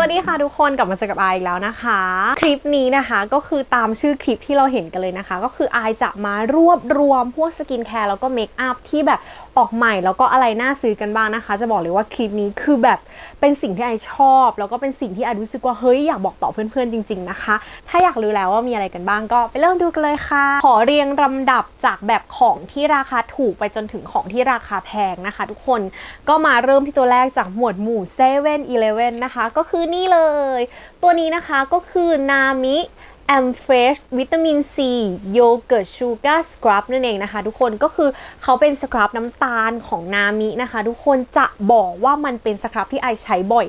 สวัสดีค่ะทุกคนกลับมาเจอกับไออีกแล้วนะคะ คลิปนี้นะคะก็คือตามชื่อคลิปที่เราเห็นกันเลยนะคะ ก็คือไอจะมารวบรวมพวกสกินแคร์แล้วก็เมคอัพที่แบบ ออกใหม่แล้วก็อะไรน่าซื้อกันบ้างนะคะ จะบอกเลยว่าคลิปนี้คือแบบเป็นสิ่งที่ไอชอบ แล้วก็เป็นสิ่งที่ไอรู้สึกว่าเฮ้ยอยากบอกต่อเพื่อนๆจริง ๆนะคะ ถ้าอยากรู้แล้วว่ามีอะไรกันบ้างก็ไปเริ่มดูกันเลยค่ะ ขอเรียงลำดับจากแบบของที่ราคาถูกไปจนถึงของที่ราคาแพงนะคะ ทุกคนก็มาเริ่มที่ตัวแรกจากหมวดหมู่7 e เ e ่ e อนะคะ ก็คือนี่เลย ตัวนี้นะคะก็คือนามิ แอมเฟรชวิตามินซีโยเกิร์ตชูการ์สครับนั่นเองนะคะ ทุกคนก็คือเขาเป็นสครับน้ำตาลของนามินะคะ ทุกคนจะบอกว่ามันเป็นสครับที่ไอใช้บ่อย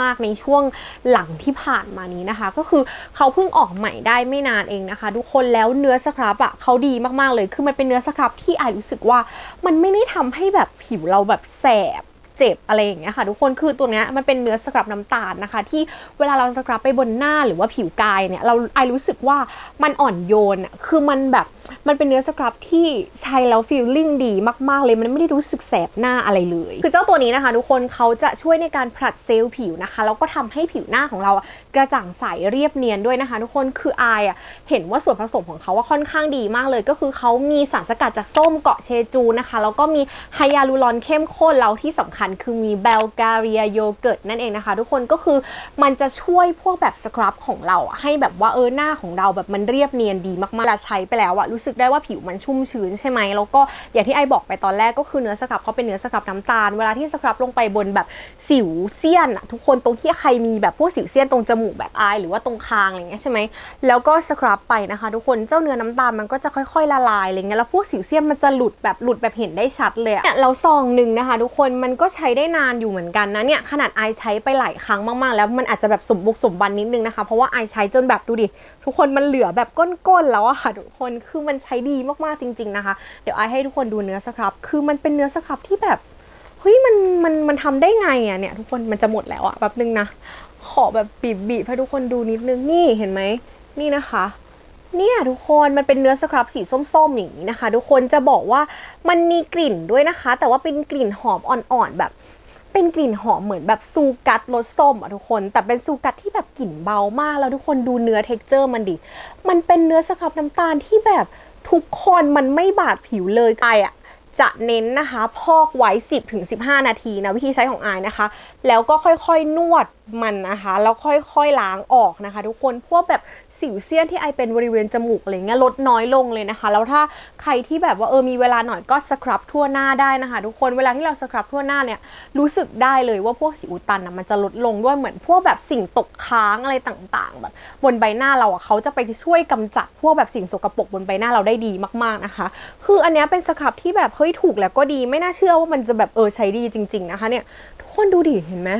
มาก ๆ ในช่วงหลังที่ผ่านมานี้นะคะ ก็คือเขาเพิ่งออกใหม่ได้ไม่นานเองนะคะ ทุกคนแล้วเนื้อสครับอะเขาดีมากๆเลย คือมันเป็นเนื้อสครับที่ไอรู้สึกว่ามันไม่ได้ทำให้แบบผิวเราแบบแสบ เจ็บอะไรอย่างเงี้ยค่ะ ทุกคนคือตัวเนี้ยมันเป็นเนื้อสครับน้ำตาลนะคะ ที่เวลาเราสครับไปบนหน้าหรือว่าผิวกายเนี่ยเราไอรู้สึกว่ามันอ่อนโยนคือมันแบบมันเป็นเนื้อสครับที่ใช้แล้วฟีลลิ่งดีมากๆเลยมันไม่ได้รู้สึกแสบหน้าอะไรเลย คือเจ้าตัวนี้นะคะ ทุกคนเขาจะช่วยในการผลัดเซลล์ผิวนะคะแล้วก็ทำให้ผิวหน้าของเรา ระจ่างใสเรียบเนียนด้วยนะคะ ทุกคนคือไออะเห็นว่าส่วนผสมของเขาว่าค่อนข้างดีมากเลย ก็คือเขามีสารสกัดจากส้มเกาะเชจูนะคะ แล้วก็มีไฮยาลูรอนเข้มข้นแล้วที่สำคัญคือมีเบลการียโยเกิร์ตนั่นเองนะคะ ทุกคนก็คือมันจะช่วยพวกแบบสครับของเราให้แบบว่าเออหน้าของเราแบบมันเรียบเนียนดีมากๆเวลาใช้ไปแล้วอะรู้สึกได้ว่าผิวมันชุ่มชื้นใช่ไหมแล้วก็อย่างที่ไอบอกไปตอนแรกก็คือเนื้อสครับเขาเป็นเนื้อสครับน้ำตาล เวลาที่สครับลงไปบนแบบสิวเซียนอะทุกคนตรงที่ใครมีแบบพวกสิวเซียนตรงจมูกแบบไอหรือว่าตรงคางอะไรเงี้ยใช่ไหมแล้วก็สครับไปนะคะ ทุกคนเจ้าเนื้อน้ำตาลมันก็จะค่อยๆละลายอะไรเงี้ยแล้วพวกสิวเซียนมันจะหลุดแบบหลุดแบบเห็นได้ชัดเลยเนี่ยเราซองหนึ่งนะคะ ทุกคนมันก็ใช้ได้นานอยู่เหมือนกันนะเนี่ยขนาดไอใช้ไปหลายครั้งมากๆ แล้วมันอาจจะแบบสมบุกสมบันนิดนึงนะคะ เพราะว่าไอใช้จนแบบดูดิทุกคนมันเหลือแบบก้นๆแล้วอะค่ะทุกคนคือมันใช้ดีมากๆจริง ๆนะคะ เดี๋ยวไอให้ทุกคนดูเนื้อสครับ คือมันเป็นเนื้อสครับที่แบบเฮ้ยมันมันมันทำได้ไงอะเนี่ยทุกคนมันจะหมดแล้วอะแบบนึงนะ อแบบบีบบีบให้ทุกคนดูนิดนึงนี่เห็นไหมนี่นะคะ เนี่ยทุกคนมันเป็นเนื้อสครับสีส้มๆอย่างนี้นะคะ ทุกคนจะบอกว่ามันมีกลิ่นด้วยนะคะ แต่ว่าเป็นกลิ่นหอมอ่อนๆแบบ เป็นกลิ่นหอมเหมือนแบบซูกัดรสส้มอะทุกคน แต่เป็นซูกัดที่แบบกลิ่นเบามากแล้วทุกคนดูเนื้อเท็กเจอร์มันดิมันเป็นเนื้อสครับน้ำตาลที่แบบทุกคนมันไม่บาดผิวเลยไออะ จะเน้นนะคะพอกไว้ 10-15 นาทีนะวิธีใช้ของอายนะคะ แล้วก็ค่อยๆนวดมันนะคะ แล้วค่อยๆล้างออกนะคะ ทุกคนพวกแบบสิวเซียนที่ไอเป็นบริเวณจมูกอะไรเงี้ยลดน้อยลงเลยนะคะ แล้วถ้าใครที่แบบว่าเออมีเวลาหน่อยก็สครับทั่วหน้าได้นะคะ ทุกคนเวลาที่เราสครับทั่วหน้าเนี่ยรู้สึกได้เลยว่าพวกสิวตันนะมันจะลดลงด้วยเหมือนพวกแบบสิ่งตกค้างอะไรต่างๆ แบบบนใบหน้าเราอะเขาจะไปช่วยกำจัดพวกแบบสิ่งสกปรกบนใบหน้าเราได้ดีมากๆนะคะ คืออันนี้เป็นสครับที่แบบเฮ้ยถูกแล้วก็ดีไม่น่าเชื่อว่ามันจะแบบเออใช้ดีจริง ๆ นะคะเนี่ยทุกคนดูดิเห็นไหม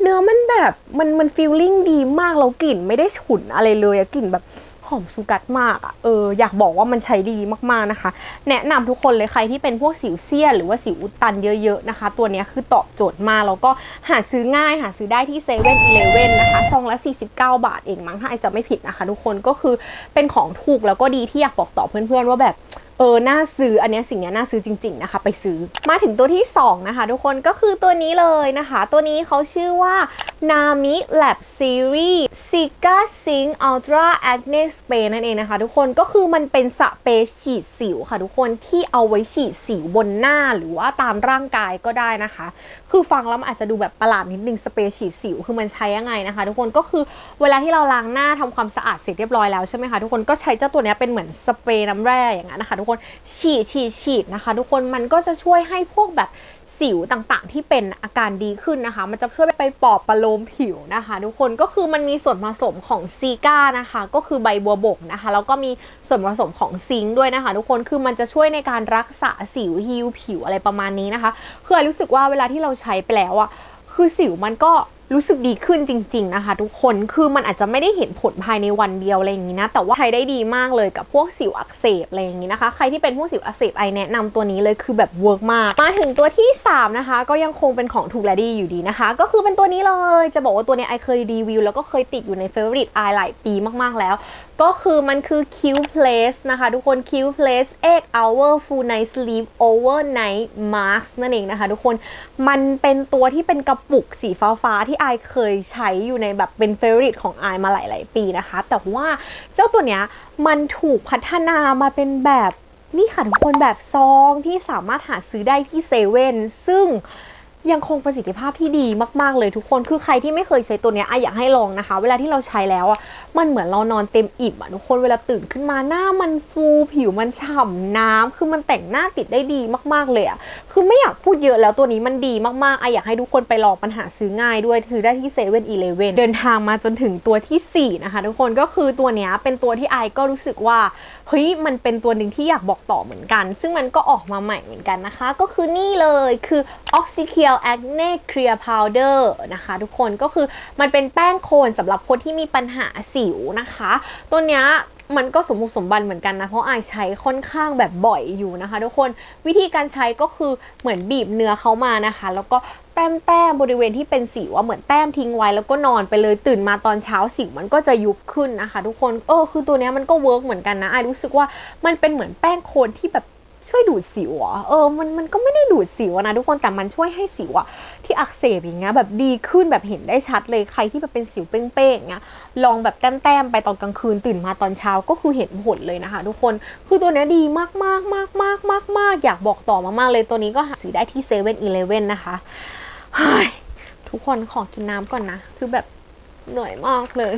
เนื้อมันแบบมันมันฟีลลิ่งดีมากแล้วกลิ่นไม่ได้ฉุนอะไรเลยกลิ่นแบบหอมสุกัดมากอะเอออยากบอกว่ามันใช้ดีมากๆนะคะ แนะนำทุกคนเลยใครที่เป็นพวกสิวเซียนหรือว่าสิวอุดตันเยอะๆนะคะ ตัวนี้คือตอบโจทย์มากแล้วก็หาซื้อง่ายหาซื้อได้ที่เซเว่นอีเลเว่นนะคะซองละ 49 บาทเองมั้งถ้าไอจะไม่ผิดนะคะ ทุกคนก็คือเป็นของถูกแล้วก็ดีที่อยากบอกต่อเพื่อนๆว่าแบบ เออน่าซื้ออันนี้สิ่งนี้น่าซื้อจริง ๆนะคะ ไปซื้อมาถึงตัวที่ 2 นะคะ ทุกคนก็คือตัวนี้เลยนะคะ ตัวนี้เขาชื่อว่า Nami Lab Series Sika Sing Ultra Acne Spray นั่นเองนะคะ ทุกคนก็คือมันเป็นสเปรย์ฉีดสิวค่ะ ทุกคนที่เอาไว้ฉีดสิวบนหน้าหรือว่าตามร่างกายก็ได้นะคะคือฟังแล้วมันอาจจะดูแบบประหลาดนิดนึงสเปรย์ฉีดสิวคือมันใช้ยังไงนะคะ ทุกคนก็คือเวลาที่เราล้างหน้าทำความสะอาดเสร็จเรียบร้อยแล้วใช่ไหมคะทุกคนก็ใช้เจ้าตัวนี้เป็นเหมือนสเปรย์น้ำแร่อย่างนั้นนะคะ ทุกคนฉีดฉีดฉีดนะคะ ทุกคนมันก็จะช่วยให้พวกแบบ สิวต่างๆ ที่เป็นอาการดีขึ้นนะคะ มันจะช่วยไปปอบประโลมผิวนะคะ ทุกคนก็คือมันมีส่วนผสมของซีก้านะคะ ก็คือใบบัวบกนะคะ แล้วก็มีส่วนผสมของซิงค์ด้วยนะคะ ทุกคนคือมันจะช่วยในการรักษาสิวฮิวผิวอะไรประมาณนี้นะคะคือรู้สึกว่าเวลาที่เราใช้ไปแล้วอะคือสิวมันก็ รู้สึกดีขึ้นจริง ๆ นะคะ ทุกคนคือมันอาจจะไม่ได้เห็นผลภายในวันเดียวอะไรอย่างนี้นะ แต่ว่าใช้ได้ดีมากเลยกับพวกสิวอักเสบอะไรอย่างนี้นะคะ ใครที่เป็นพวกสิวอักเสบไอแนะนำตัวนี้เลยคือแบบเวิร์กมาก มาถึงตัวที่ 3 นะคะ ก็ยังคงเป็นของถูกและดีอยู่ดีนะคะ ก็คือเป็นตัวนี้เลยจะบอกว่าตัวนี้ไอเคยรีวิวแล้วก็เคยติดอยู่ในเฟเวอริตไอหลายปีมากๆแล้ว ก็คือมันคือ Q Place นะคะ ทุกคน Q Place 8 hour full night sleep overnight mask นั่นเองนะคะ ทุกคนมันเป็นตัวที่เป็นกระปุกสีฟ้าฟ้าๆที่ไอเคยใช้อยู่ในแบบเป็นเฟ v o r i t ของไอมาหลายๆปีนะคะ แต่ว่าเจ้าตัวเนี้ยมันถูกพัฒนามาเป็นแบบนี่ค่ะทุกคนแบบซองที่สามารถหาซื้อได้ที่เซเว่นซึ่งยังคงประสิทธิภาพที่ดีมาก ๆ เลยทุกคน คือใครที่ไม่เคยใช้ตัวเนี้ยไออยากให้ลองนะคะ เวลาที่เราใช้แล้วอะ มันเหมือนเรานอนเต็มอิ่มอะทุกคนเวลาตื่นขึ้นมาหน้ามันฟูผิวมันฉ่ำน้ำคือมันแต่งหน้าติดได้ดีมากๆเลยอะคือไม่อยากพูดเยอะแล้วตัวนี้มันดีมากๆไอะอยากให้ทุกคนไปลองปัญหาซื้อง่ายด้วยซื้อได้ที่เซเว่นอีเลเว่นเดินทางมาจนถึงตัวทีสี่ 4 นะคะทุกคนก็คือตัวเนี้ยเป็นตัวที่ไอก็รู้สึกว่าเฮ้ยมันเป็นตัวหนึ่งที่อยากบอกต่อเหมือนกัน ซึ่งมันก็ออกมาใหม่เหมือนกันนะคะ ก็คือนี่เลยคือ Oxycal Acne Clear Powder นะคะ ทุกคนก็คือมันเป็นแป้งโคนสำหรับคนที่มีปัญหาสิวนะคะ ตัวเนี้ยมันก็สมบุกสมบันเหมือนกันนะ เพราะอายใช้ค่อนข้างแบบบ่อยอยู่นะคะ ทุกคนวิธีการใช้ก็คือเหมือนบีบเนื้อเขามานะคะ แล้วก็แต้มแต้มบริเวณที่เป็นสิวเหมือนแต้มทิ้งไว้แล้วก็นอนไปเลยตื่นมาตอนเช้าสิวมันก็จะยุบขึ้นนะคะ ทุกคนเออคือตัวเนี้ยมันก็เวิร์กเหมือนกันนะไอายรู้สึกว่ามันเป็นเหมือนแป้งโคนที่แบบ ช่วยดูดสิวอะเออมันมันก็ไม่ได้ดูดสิวนะทุกคนแต่มันช่วยให้สิวอะที่อักเสบอย่างเงี้ยแบบดีขึ้นแบบเห็นได้ชัดเลยใครที่แบบเป็นสิวเป้งๆอย่างเงี้ยลองแบบแต้มๆไปตอนกลางคืนตื่นมาตอนเช้าก็คือเห็นผลเลยนะคะ ทุกคนคือตัวเนี้ยดีมากมากมากมากมากมากอยากบอกต่อมากๆเลยตัวนี้ก็หาซื้อได้ที่เซเว่นอีเลฟเว่นนะคะทุกคนขอกินน้ำก่อนนะ คือแบบเหนื่อยมากเลย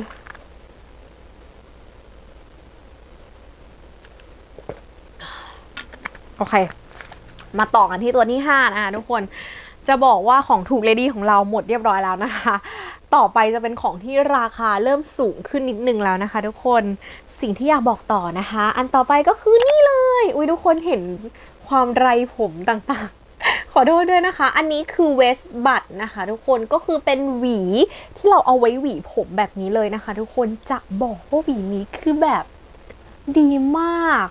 โอเค มาต่อกันที่ตัวที่5นะคะทุกคนจะบอกว่าของถูกเลดี้ของเราหมดเรียบร้อยแล้วนะคะ ต่อไปจะเป็นของที่ราคาเริ่มสูงขึ้นนิดนึงแล้วนะคะ ทุกคนสิ่งที่อยากบอกต่อนะคะ อันต่อไปก็คือนี่เลยอุ้ยทุกคนเห็นความไรผมต่างๆขอโทษด้วยนะคะ อันนี้คือเวสบัตนะคะ ทุกคน ก็คือเป็นหวีที่เราเอาไว้หวีผมแบบนี้เลยนะคะ ทุกคน จะบอกว่าหวีนี้คือแบบดีมาก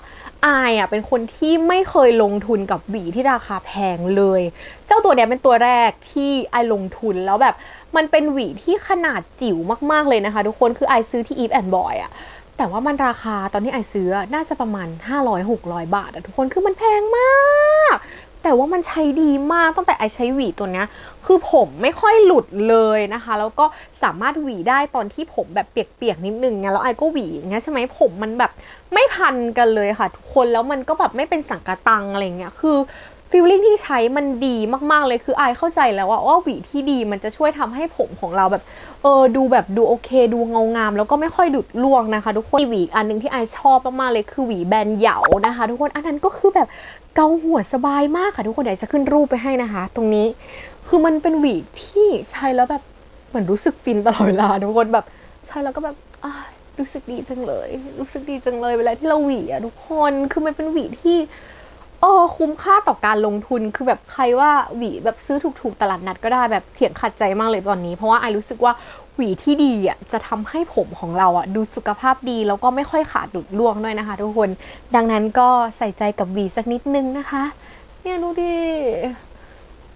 อายอะเป็นคนที่ไม่เคยลงทุนกับหวีที่ราคาแพงเลย เจ้าตัวเนี้ยเป็นตัวแรกที่ไอลงทุนแล้วแบบมันเป็นหวีที่ขนาดจิ๋วมากๆเลยนะคะ ทุกคนคือไอซื้อที่ e ีฟแอนด์บอยอะแต่ว่ามันราคาตอนที่ไอซื้อน่าจะประมาณ 500-600 บาทอะทุกคนคือมันแพงมาก แต่ว่ามันใช้ดีมากตั้งแต่ไอใช้หวีตัวเนี้ยคือผมไม่ค่อยหลุดเลยนะคะ แล้วก็สามารถหวีได้ตอนที่ผมแบบเปียกๆนิดนึงไงแล้วไอก็หวีอย่างเงี้ยใช่ไหมผมมันแบบไม่พันกันเลยค่ะ ทุกคนแล้วมันก็แบบไม่เป็นสังกะตังอะไรเงี้ยคือฟีลลิ่งที่ใช้มันดีมากๆเลยคือไอเข้าใจแล้วว่าว่าหวีที่ดีมันจะช่วยทำให้ผมของเราแบบเออดูแบบดูโอเค ดูเงางาม แล้วก็ไม่ค่อยดุดร่วงนะคะ ทุกคนมีหวีอันหนึงที่ไอชอบมากๆเลยคือหวีแบนเหยานะคะ ทุกคนอันนั้นก็คือแบบ เกาหัวสบายมากค่ะทุกคนเดี๋ยวจะขึ้นรูปไปให้นะคะ ตรงนี้คือมันเป็นหวีที่ใช้แล้วแบบเหมือนรู้สึกฟินตลอดเวลาทุกคนแบบใช้แล้วก็แบบรู้สึกดีจังเลย รู้สึกดีจังเลยเวลาที่เราหวีอะทุกคนคือมันเป็นหวีที่เออคุ้มค่าต่อการลงทุนคือแบบใครว่าหวีแบบซื้อถูกๆตลาดนัดก็ได้แบบเถียงขัดใจมากเลยตอนนี้ เพราะว่าไอรู้สึกว่า วีที่ดีอะจะทำให้ผมของเราอะดูสุขภาพดีแล้วก็ไม่ค่อยขาดดุดร่วงด้วยนะคะ ทุกคนดังนั้นก็ใส่ใจกับหวีสักนิดนึงนะคะ เนี่ยดูดิ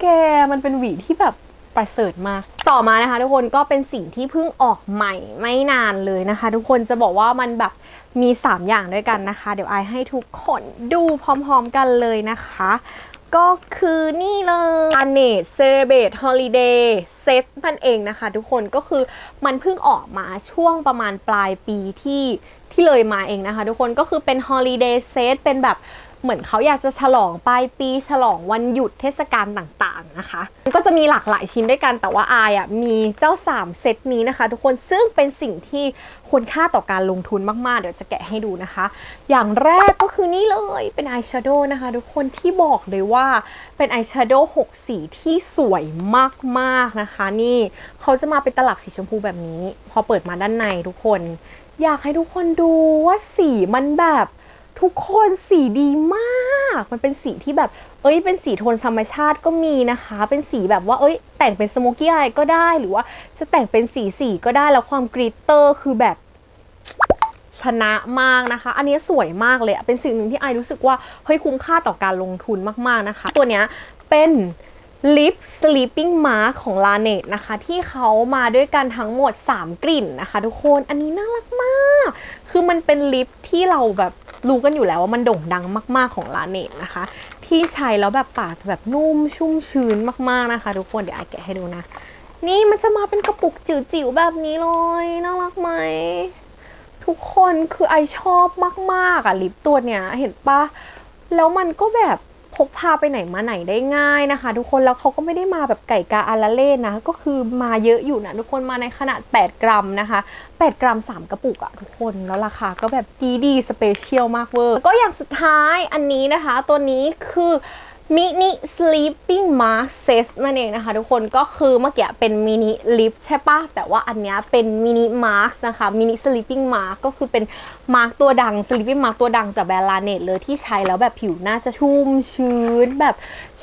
แกมันเป็นหวีที่แบบประเสริฐมาก ต่อมานะคะ ทุกคนก็เป็นสิ่งที่เพิ่งออกใหม่ไม่นานเลยนะคะ ทุกคนจะบอกว่ามันแบบมี 3 อย่างด้วยกันนะคะ เดี๋ยวไอให้ทุกคนดูพร้อม ๆ กันเลยนะคะ ก็คือนี่เลย a n e t Celebrate Holiday Set มันเองนะคะทุกคนก็คือมันเพิ่งออกมาช่วงประมาณปลายปีที่ที่เลยมาเองนะคะทุกคนก็คือเป็น Holiday Set เป็นแบบ เหมือนเขาอยากจะฉลองปลายปี ฉลองวันหยุดเทศกาลต่างๆนะคะก็จะมีหลากหลายชิ้นด้วยกันแต่ว่าอายอะมีเจ้า 3 เซตนี้นะคะ ทุกคนซึ่งเป็นสิ่งที่ควรค่าต่อการลงทุนมากๆ เดี๋ยวจะแกะให้ดูนะคะ อย่างแรกก็คือนี่เลยเป็นอายแชโดว์นะคะ ทุกคนที่บอกเลยว่าเป็นอายแชโดว์6สีที่สวยมากๆนะคะ นี่เขาจะมาเป็นตลับสีชมพูแบบนี้ พอเปิดมาด้านในทุกคน อยากให้ทุกคนดูว่าสีมันแบบ ทุกคนสีดีมาก มันเป็นสีที่แบบ เอ้ย เป็นสีโทนธรรมชาติก็มีนะคะ เป็นสีแบบว่า เอ้ย แต่งเป็นสโมกี้อายก็ได้ หรือว่าจะแต่งเป็นสีสีก็ได้ แล้วความกริตเตอร์คือแบบชนะมากนะคะ อันนี้สวยมากเลย เป็นสิ่งหนึ่งที่ไอรู้สึกว่า เฮ้ยคุ้มค่าต่อการลงทุนมากๆนะคะ ตัวเนี้ยเป็น ลิป sleeping mask ของลาเน t นะคะ ที่เขามาด้วยกันทั้งหมด 3 กลิ่นนะคะ ทุกคนอันนี้น่ารักมาก คือมันเป็นลิปที่เราแบบรู้กันอยู่แล้วว่ามันโด่งดังมาก ๆของลาเน t นะคะ ที่ใช้แล้วแบบปากแบบนุ่มชุ่มชื้นมาก ๆนะคะ ทุกคนเดี๋ยวไอแกะให้ดูนะ นี่มันจะมาเป็นกระปุกจิ๋วๆแบบนี้เลยน่ารักไหมทุกคนคือไอชอบมากๆอะลิปตัวเนี้ยเห็นปะแล้วมันก็แบบ พกพาไปไหนมาไหนได้ง่ายนะคะ ทุกคนแล้วเขาก็ไม่ได้มาแบบไก่กาอาราเล่นะ ก็คือมาเยอะอยู่นะทุกคนมาในขนาด 8 กรัมนะคะ 8 กรัม 3 กระปุกอะทุกคนแล้วราคาก็แบบดีดีสเปเชียลมากเวอร์ก็อย่างสุดท้ายอันนี้นะคะ ตัวนี้คือ มินิ sleeping mask set นั่นเองนะคะ ทุกคนก็คือเมื่อกี้เป็นมินิลิปใช่ปะแต่ว่าอันนี้เป็นมินิ mask นะคะมินิ sleeping mask ก็คือเป็นมาร์กตัวดัง sleeping mask ตัวดังจากแบรนด์ลาเนตเลยที่ใช้แล้วแบบผิวหน่าจะชุ่มชื้นแบบ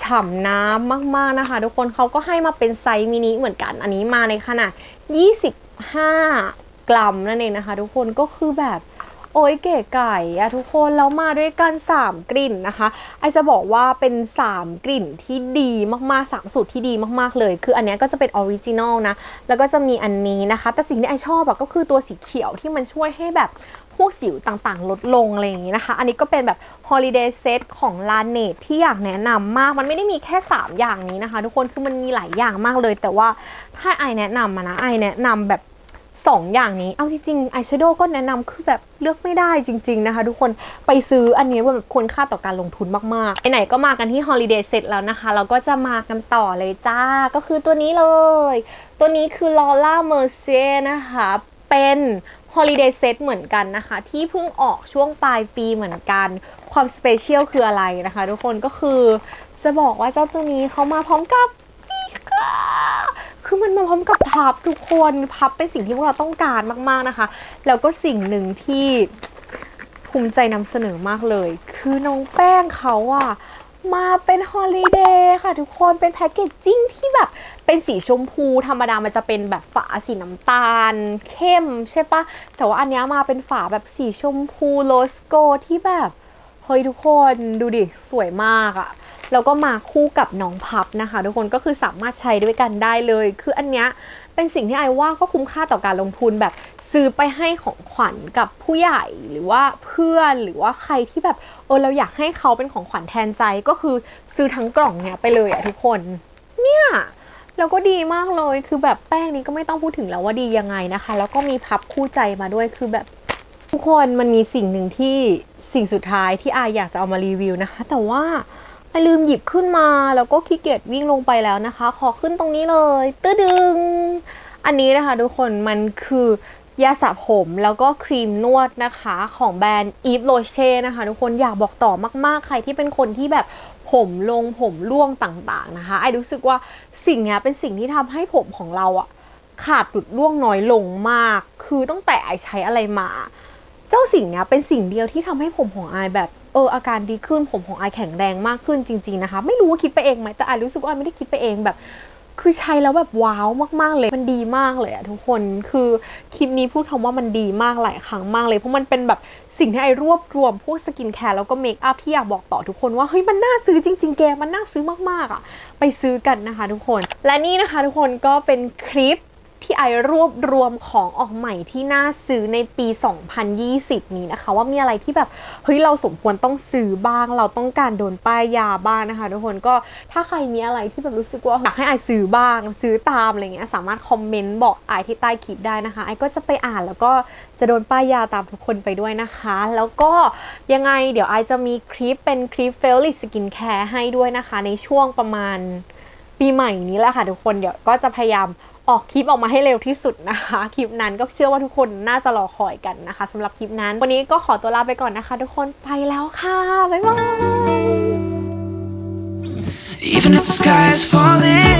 ฉ่ำน้ำมากๆนะคะ ทุกคนเขาก็ให้มาเป็นไซส์มินิเหมือนกัน อันนี้มาในขนาด 25 กรัมนั่นเองนะคะ ทุกคนก็คือแบบ โอ้ยเก๋ไก่อะทุกคนแล้วมาด้วยกัน 3 กลิ่นนะคะไอจะบอกว่าเป็น 3 กลิ่นที่ดีมากๆ 3 สูตรที่ดีมากๆเลย คืออันนี้ก็จะเป็นออริจินอลนะ แล้วก็จะมีอันนี้นะคะ แต่สิ่งที่ไอชอบอะก็คือตัวสีเขียวที่มันช่วยให้แบบพวกสิวต่างๆ ลดลงอะไรอย่างนี้นะคะ อันนี้ก็เป็นแบบ Holiday Set ของ l a n e t ที่อยากแนะนำมาก มันไม่ได้มีแค่ 3 อย่างนี้นะคะ ทุกคน คือมันมีหลายอย่างมากเลย แต่ว่าถ้าไอแนะนำมานะ ไอแนะนำแบบ สองอย่างนี้ เอาจริงๆอายแชโดว์ก็แนะนำคือแบบเลือกไม่ได้จริง ๆ นะคะ ทุกคนไปซื้ออันนี้แบบควรค่าต่อการลงทุนมากๆไหนๆก็มากันที่ Holiday Set แล้วนะคะ เราก็จะมากันต่อเลยจ้า ก็คือตัวนี้เลย ตัวนี้คือ Lola Mercier นะคะ เป็น Holiday Set เหมือนกันนะคะ ที่เพิ่งออกช่วงปลายปีเหมือนกัน ความสเปเชียลคืออะไรนะคะ ทุกคนก็คือจะบอกว่าเจ้าตัวนี้เขามาพร้อมกับ ค่ะ คือมันมาพร้อมกับพับทุกคนพับเป็นสิ่งที่พวกเราต้องการมากๆนะคะ แล้วก็สิ่งหนึ่งที่ภูมิใจนำเสนอมากเลย คือน้องแป้งเขาอะมาเป็นฮอลิเดย์ค่ะทุกคนเป็นแพคเกจจิ้งที่แบบเป็นสีชมพูธรรมดามันจะเป็นแบบฝาสีน้ำตาล เข้มใช่ปะแต่ว่าอันเนี้ยมาเป็นฝาแบบสีชมพูโรสโกที่แบบ เฮ้ยทุกคนดูดิ สวยมากอะ แล้วก็มาคู่กับน้องพับนะคะ ทุกคนก็คือสามารถใช้ด้วยกันได้เลย คืออันเนี้ยเป็นสิ่งที่ไอว่าก็คุ้มค่าต่อการลงทุนแบบซื้อไปให้ของขวัญกับผู้ใหญ่หรือว่าเพื่อนหรือว่าใครที่แบบเออเราอยากให้เขาเป็นของขวัญแทนใจก็คือซื้อทั้งกล่องเนี้ยไปเลยอะทุกคน เนี่ยแล้วก็ดีมากเลย คือแบบแป้งนี้ก็ไม่ต้องพูดถึงแล้วว่าดียังไงนะคะ แล้วก็มีพับคู่ใจมาด้วย คือแบบทุกคนมันมีสิ่งหนึ่งที่สิ่งสุดท้ายที่อาอยากจะเอามารีวิวนะคะ แต่ว่า อายลืมหยิบขึ้นมาแล้วก็ขี้เกียจวิ่งลงไปแล้วนะคะ ขอขึ้นตรงนี้เลยตื้อดึง อันนี้นะคะทุกคนมันคือยาสระผมแล้วก็ครีมนวดนะคะของแบรนด์ Eve Roche นะคะทุกคนอยากบอกต่อมากๆ ใครที่เป็นคนที่แบบผมลงผมร่วงต่างๆนะคะ ไอรู้สึกว่าสิ่งนี้เป็นสิ่งที่ทำให้ผมของเราอะขาดหลุดร่วงน้อยลงมาก คือตั้งแต่ไอใช้อะไรมา เจ้าสิ่งเนี้ยเป็นสิ่งเดียวที่ทำให้ผมของอายแบบเอออาการดีขึ้นผมของอายแข็งแรงมากขึ้นจริงๆนะคะ ไม่รู้ว่าคิดไปเองไหมแต่อายรู้สึกว่าอายไม่ได้คิดไปเองแบบ คือใช้แล้วแบบว้าวมากๆเลยมันดีมากเลยอะทุกคนคือคลิปนี้พูดคำว่ามันดีมากหลายครั้งมากเลยเพราะมันเป็นแบบสิ่งที่ไอรวบรวมพวกสกินแคร์แล้วก็เมคอัพที่อยากบอกต่อทุกคนว่าเฮ้ยมันน่าซื้อจริง ๆ แกมันน่าซื้อมากๆอะไปซื้อกันนะคะ ทุกคน และนี่นะคะทุกคนก็เป็นคลิป ที่ไอรวบรวมของออกใหม่ที่น่าซื้อในปี 2020 นี้นะคะ ว่ามีอะไรที่แบบเฮ้ยเราสมควรต้องซื้อบ้าง เราต้องการโดนป้ายยาบ้างนะคะทุกคนก็ถ้าใครมีอะไรที่แบบรู้สึกว่าอยากให้ไอซื้อบ้าง ซื้อตามอะไรเงี้ยสามารถคอมเมนต์บอกไอที่ใต้คลิปได้นะคะไอก็จะไปอ่านแล้วก็จะโดนป้ายยาตามทุกคนไปด้วยนะคะ แล้วก็ยังไงเดี๋ยวไอจะมีคลิปเป็นคลิปเฟลลิสกินแคร์ให้ด้วยนะคะ ในช่วงประมาณปีใหม่นี้แหละค่ะทุกคนเดี๋ยวก็จะพยายาม ออกคลิปออกมาให้เร็วที่สุดนะคะ คลิปนั้นก็เชื่อว่าทุกคนน่าจะรอคอยกันนะคะสำหรับคลิปนั้น วันนี้ก็ขอตัวลาไปก่อนนะคะ ทุกคนไปแล้วค่ะ บ๊ายบาย Even if the sky is falling